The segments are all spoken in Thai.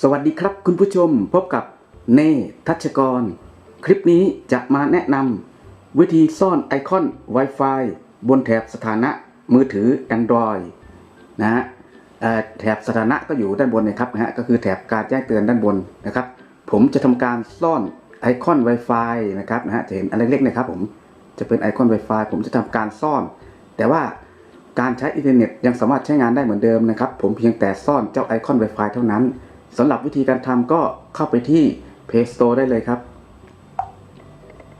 สวัสดีครับคุณผู้ชมพบกับเนทัชกร คลิปนี้จะมาแนะนำวิธีซ่อนไอคอน Wi-Fi บนแถบสถานะมือถือ Android นะฮะแถบสถานะก็อยู่ด้านบนนะครับนะฮะก็คือแถบการแจ้งเตือนด้านบนนะครับ ผมจะทำการซ่อนไอคอน Wi-Fi นะครับนะฮะจะเห็นอะไรเล็กๆนะครับผมจะเป็นไอคอน Wi-Fi ผมจะทำการซ่อน แต่ว่าการใช้อินเทอร์เน็ตยังสามารถใช้งานได้เหมือนเดิมนะครับ ผมเพียงแต่ซ่อนเจ้าไอคอน Wi-Fi เท่านั้น สำหรับวิธีการทำก็เข้าไปที่ Play Store ได้เลยครับ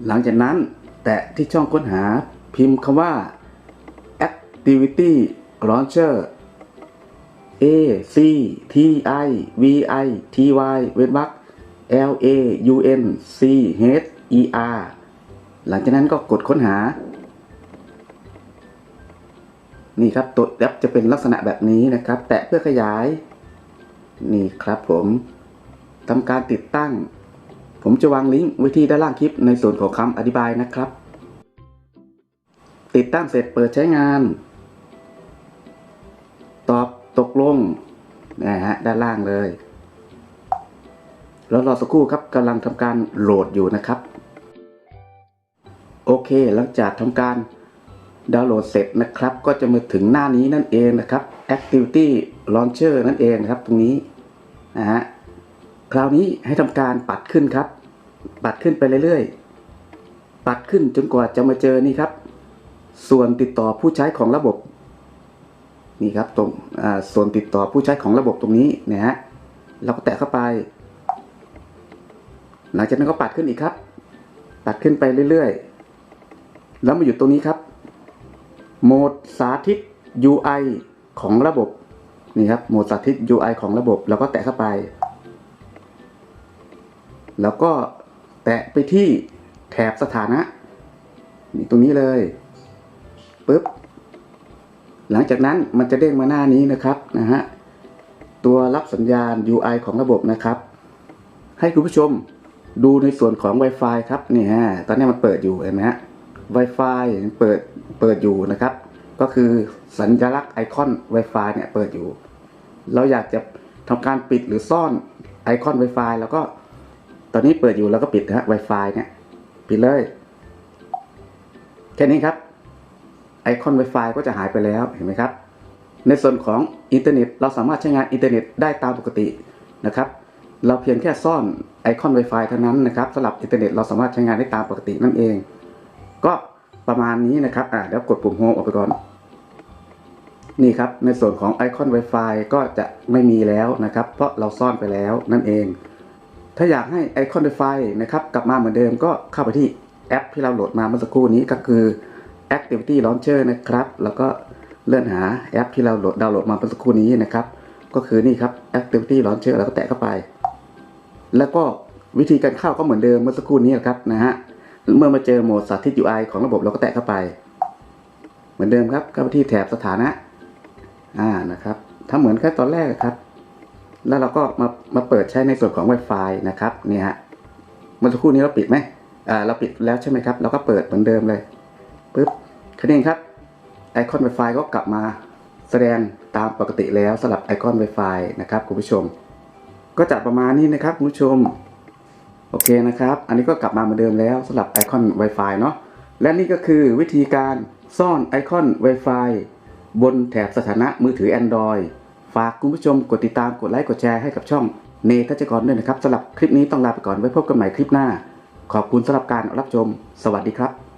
หลังจากนั้นแตะที่ช่องค้นหาพิมพ์คำว่า Activity Launcher A C T I V I T Y เว้นวรรค L A U N C H E R หลังจากนั้นก็กดค้นหา นี่ครับตัวแอปจะเป็นลักษณะแบบนี้นะครับ แตะเพื่อขยาย นี่ครับผมทำการติดตั้ง ผมจะวางลิงก์ไว้ที่ด้านล่างคลิปในส่วนของคำอธิบายนะครับ ติดตั้งเสร็จเปิดใช้งาน ตอบตกลงนะฮะด้านล่างเลยแล้วรอสักครู่ครับกำลังทำการโหลดอยู่นะครับ โอเคหลังจากทำการ ดาวน์โหลดเสร็จนะครับ ก็จะมาถึงหน้านี้นั่นเองนะครับ Activity Launcher นั่นเองนะครับตรงนี้นะฮะคราวนี้ให้ทำการปัดขึ้นครับ ปัดขึ้นไปเรื่อยๆ ปัดขึ้นจนกว่าจะมาเจอนี่ครับ ส่วนติดต่อผู้ใช้ของระบบนี่ครับตรงส่วนติดต่อผู้ใช้ของระบบตรงนี้นะฮะเราก็แตะเข้าไป หลังจากนั้นก็ปัดขึ้นอีกครับ ปัดขึ้นไปเรื่อยๆ แล้วมาอยู่ตรงนี้ครับ โหมดสาธิต UI ของระบบ นี่ครับ โหมดสาธิต UI ของระบบ แล้วก็แตะเข้าไป แล้วก็แตะไปที่แถบสถานะ นี่ตรงนี้เลยปึ๊บ หลังจากนั้นมันจะเด้งมาหน้านี้นะครับนะฮะ ตัวรับสัญญาณ UI ของระบบนะครับ ให้คุณผู้ชมดูในส่วนของ Wi-Fi ครับ นี่ฮะ ตอนนี้มันเปิดอยู่เห็นไหมฮะ Wi-Fi เปิดเปิดอยู่นะครับ ก็คือสัญลักษณ์ไอคอน Wi-Fi เนี่ยเปิดอยู่ เราอยากจะทำการปิดหรือซ่อนไอคอน Wi-Fi แล้วก็ตอนนี้เปิดอยู่แล้วก็ปิดนะฮะ Wi-Fi เนี่ยปิดเลยแค่นี้ครับไอคอน Wi-Fi ก็จะหายไปแล้วเห็นไหมครับ ในส่วนของอินเทอร์เน็ตเราสามารถใช้งานอินเทอร์เน็ตได้ตามปกตินะครับ เราเพียงแค่ซ่อนไอคอน Wi-Fi เท่านั้นนะครับสำหรับอินเทอร์เน็ตเราสามารถใช้งานได้ตามปกตินั่นเอง ก็ประมาณนี้นะครับ อ่าแล้วกดปุ่มโฮมออกไปก่อน นี่ครับ ในส่วนของไอคอน Wi-Fi ก็จะไม่มีแล้วนะครับ เพราะเราซ่อนไปแล้วนั่นเอง ถ้าอยากให้ไอคอน Wi-Fi นะครับกลับมาเหมือนเดิมก็เข้าไปที่แอปที่เราโหลดมาเมื่อสักครู่นี้ก็คือ Activity Launcher นะครับ แล้วก็เลื่อนหาแอปที่เราโหลดดาวน์โหลดมาเมื่อสักครู่นี้นะครับ ก็คือนี่ครับ Activity Launcher แล้วก็แตะเข้าไป แล้วก็วิธีการเข้าก็เหมือนเดิมเมื่อสักครู่นี้ครับนะฮะ เมื่อมาเจอโหมดสาธิต UI ของระบบเราก็แตะเข้าไป เหมือนเดิมครับเข้าไปที่แถบสถานะอ่านะครับทำเหมือนแค่ตอนแรกครับ แล้วเราก็มามาเปิดใช้ในส่วนของ Wi-Fi นะครับเนี่ยฮะเมื่อสักครู่นี้เราปิดไหมอ่าเราปิดแล้วใช่ไหมครับเราก็เปิดเหมือนเดิมเลยปึ๊บแค่นี้ครับไอคอน Wi-Fi ก็กลับมาแสดงตามปกติแล้วสำหรับไอคอน Wi-Fi นะครับคุณผู้ชม ก็จะประมาณนี้นะครับคุณผู้ชม โอเคนะครับ อันนี้ก็กลับมาเหมือนเดิมแล้วสำหรับไอคอน Wi-Fi เนาะและนี่ก็คือวิธีการซ่อนไอคอน Wi-Fi บนแถบสถานะมือถือ Android ฝากคุณผู้ชมกดติดตามกดไลค์กดแชร์ให้กับช่องเนทัชกรด้วยนะครับสำหรับคลิปนี้ต้องลาไปก่อนไว้พบกันใหม่คลิปหน้า ขอบคุณสำหรับการรับชม สวัสดีครับ